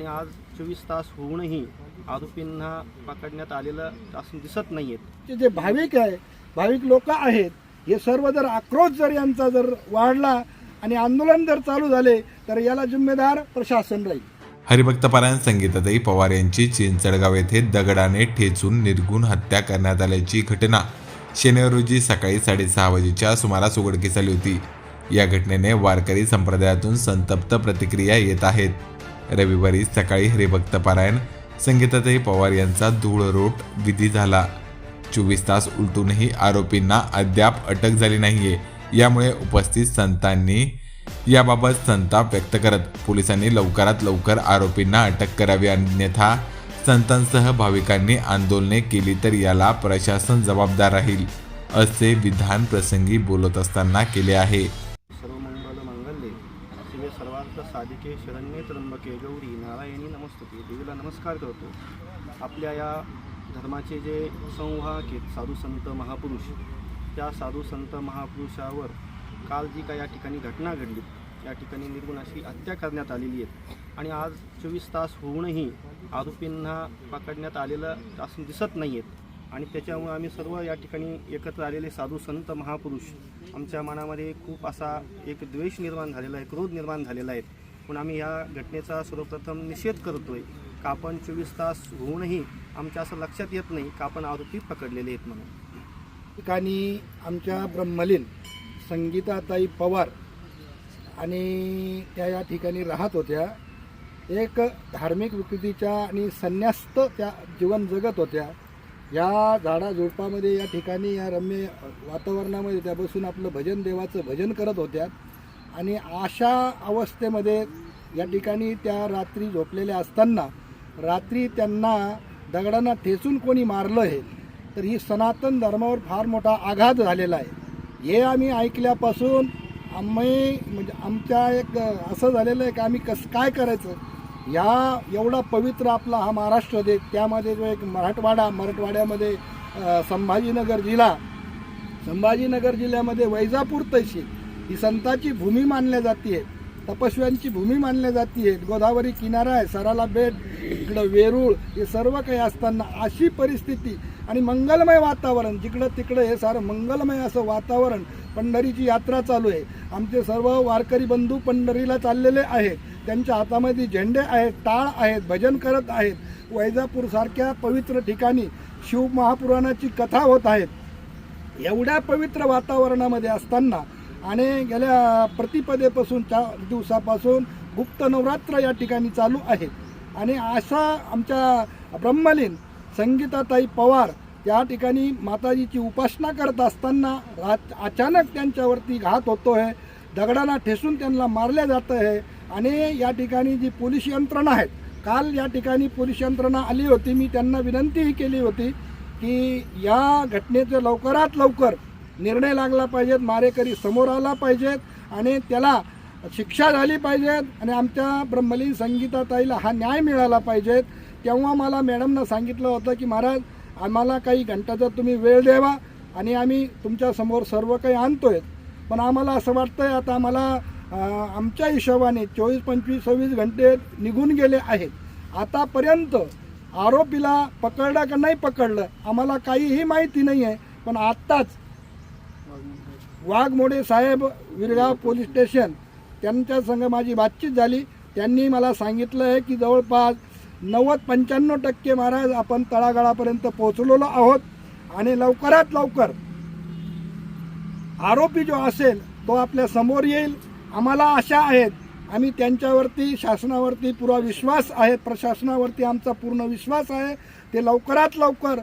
आणि आज चोवीस तास होऊनही आरोपींना पकडण्यात आलेलं असून दिसत नाही आहेत ते जे भाविक आहे भाविक लोक आहेत हे सर्व जर आक्रोश जर यांचा जर वाढला आणि आंदोलन जर चालू झाले तर याला जिम्मेदार प्रशासन राहील. हरिभक्तपरायण संगीताताई पवार यांची चिंचडगाव येथे दगडाने ठेचून निर्गुण हत्या करण्यात आल्याची घटना शनिवार रोजी सकाळी साडेसहा वाजेच्या सुमारास उघडकीस आली होती. या घटनेने वारकरी संप्रदायातून संतप्त प्रतिक्रिया येत आहेत. रविवारी सकाळी हरिभक्तपरायण संगीताताई पवार यांचा धूळरोट विधी झाला. चोवीस तास उलटूनही आरोपींना अद्याप अटक झाली नाहीये. यामुळे उपस्थित संतांनी याबाबत संताप व्यक्त करत पोलिसांनी लवकरात लवकर आरोपींना अटक करावी अन्यथा संतांसह भाविकांनी आंदोलने केली तर याला प्रशासन जबाबदार राहील असे विधान प्रसंगी बोलत असताना केले आहे. सर्वार्थ साधिके शरण्ये त्र्यंबके गौरी नारायणी नमस्तुती. देवीला नमस्कार करतो. आपल्या या धर्माचे जे संवाहक आहेत साधू संत महापुरुष त्या साधू संत महापुरुषावर काल जी काय या ठिकाणी घटना घडली या ठिकाणी निर्गुण अशी हत्या करण्यात आलेली आहे. आणि आज चोवीस तास होऊनही आरोपींना पकडण्यात आलेलं असून दिसत नाही आहेत आणि त्याच्यामुळे आम्ही सर्व या ठिकाणी एकत्र आलेले साधू संत महापुरुष आमच्या मनामध्ये खूप असा एक द्वेष निर्माण झालेला आहे क्रोध निर्माण झालेला आहे. पण आम्ही या घटनेचा सर्वप्रथम निषेध करतो का आपण चोवीस तास होऊनही आमच्या असं लक्षात येत नाही का आपण आरोपी पकडलेले आहेत म्हणून. ठिकाणी आमच्या ब्रह्मलीन संगीताताई पवार आणि त्या या ठिकाणी राहत होत्या. एक धार्मिक विकृतीच्या आणि संन्यास्त त्या जीवन जगत होत्या. या झाडाझुडपामध्ये या ठिकाणी या रम्य वातावरणामध्ये त्या बसून आपलं भजन देवाचं भजन करत होत्या. आणि अशा अवस्थेमध्ये या ठिकाणी त्या रात्री झोपलेल्या असताना रात्री त्यांना दगडांना ठेचून कोणी मारलं आहे तर ही सनातन धर्मावर फार मोठा आघात झालेला आहे. हे आम्ही ऐकल्यापासून आम्ही म्हणजे आमच्या एक असं झालेलं आहे की आम्ही कसं काय करायचं? या एवढा पवित्र आपला हा महाराष्ट्र देश त्यामध्ये जो एक मराठवाडा मराठवाड्यामध्ये संभाजीनगर जिल्हा संभाजीनगर जिल्ह्यामध्ये वैजापूर तहसील ही संताची भूमी मानल्या जाते तपस्व्यांची भूमी मानल्या जाते गोदावरी किनारा आहे सराला बेट इकडं वेरूळ हे सर्व काही असताना अशी परिस्थिती आणि मंगलमय वातावरण जिकडं तिकडं हे सारं मंगलमय असं वातावरण पंढरीची यात्रा चालू आहे. आमचे सर्व वारकरी बंधू पंढरीला चाललेले आहेत. त्यांच्या हातामध्ये झेंडे आहेत टाळ आहेत भजन करत आहेत. वैजापूरसारख्या पवित्र ठिकाणी शिव महापुराणाची कथा होत आहेत. एवढ्या पवित्र वातावरणामध्ये असताना आणि गेल्या प्रतिपदेपासून चार दिवसापासून गुप्त नवरात्र या ठिकाणी चालू आहे. आणि अशा आमच्या ब्रह्मलीन संगीताताई पवार त्या ठिकाणी माताजीची उपासना करत असताना रा अचानक त्यांच्यावरती घात होतो आहे दगडांना ठेसून त्यांना मारले जातं आहे आणि या ठिकाणी जी पोलीस यंत्रणा आहेत काल या ठिकाणी पोलीस यंत्रणा आली होती. मी त्यांना विनंतीही केली होती की या घटनेचं लवकरात लवकर निर्णय लागला पाहिजेत मारेकरी समोर आला पाहिजेत आणि त्याला शिक्षा झाली पाहिजेत आणि आमच्या ब्रह्मलीन संगीताताईला हा न्याय मिळाला पाहिजेत तेव्हा मला मॅडमनं सांगितलं होतं की महाराज आम्हाला काही घंटाचा तुम्ही वेळ द्यावा आणि आम्ही तुमच्यासमोर सर्व काही आणतोय. पण आम्हाला असं वाटतंय आता आम्हाला आमच्या हिशोबाने चोवीस पंचवीस सव्वीस घंटे निघून गेले आहेत. आतापर्यंत आरोपीला पकडलं का नाही पकडलं आम्हाला काहीही माहिती नाही आहे पण आत्ताच वाघमोडे साहेब विरगाव पोलीस स्टेशन त्यांच्या संग माझी बातचीत झाली. त्यांनी मला सांगितलं आहे की जवळपास नव्वद पंच्याण्णव टक्के महाराज आपण तळागाळापर्यंत पोहोचलेलो आहोत आणि लवकरात लवकर आरोपी जो असेल तो आपल्यासमोर येईल. आम्हाला आशा आहेत. आम्ही त्यांच्यावरती शासनावरती पुरा विश्वास आहे. प्रशासनावरती आमचा पूर्ण विश्वास आहे. ते लवकरात लवकर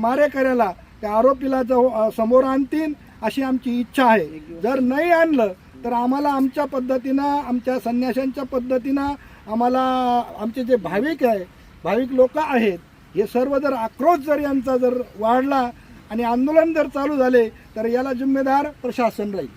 मारेकऱ्याला त्या आरोपीला जव समोर आणतील अशी आमची इच्छा आहे. जर नाही आणलं तर आम्हाला आमच्या पद्धतीनं आमच्या संन्याशांच्या पद्धतीनं आम्हाला आमचे जे भाविक आहे भाविक लोक आहेत हे सर्व जर आक्रोश जर यांचा जर वाढला आणि आंदोलन जर चालू झाले तर याला जिम्मेदार प्रशासन राहील.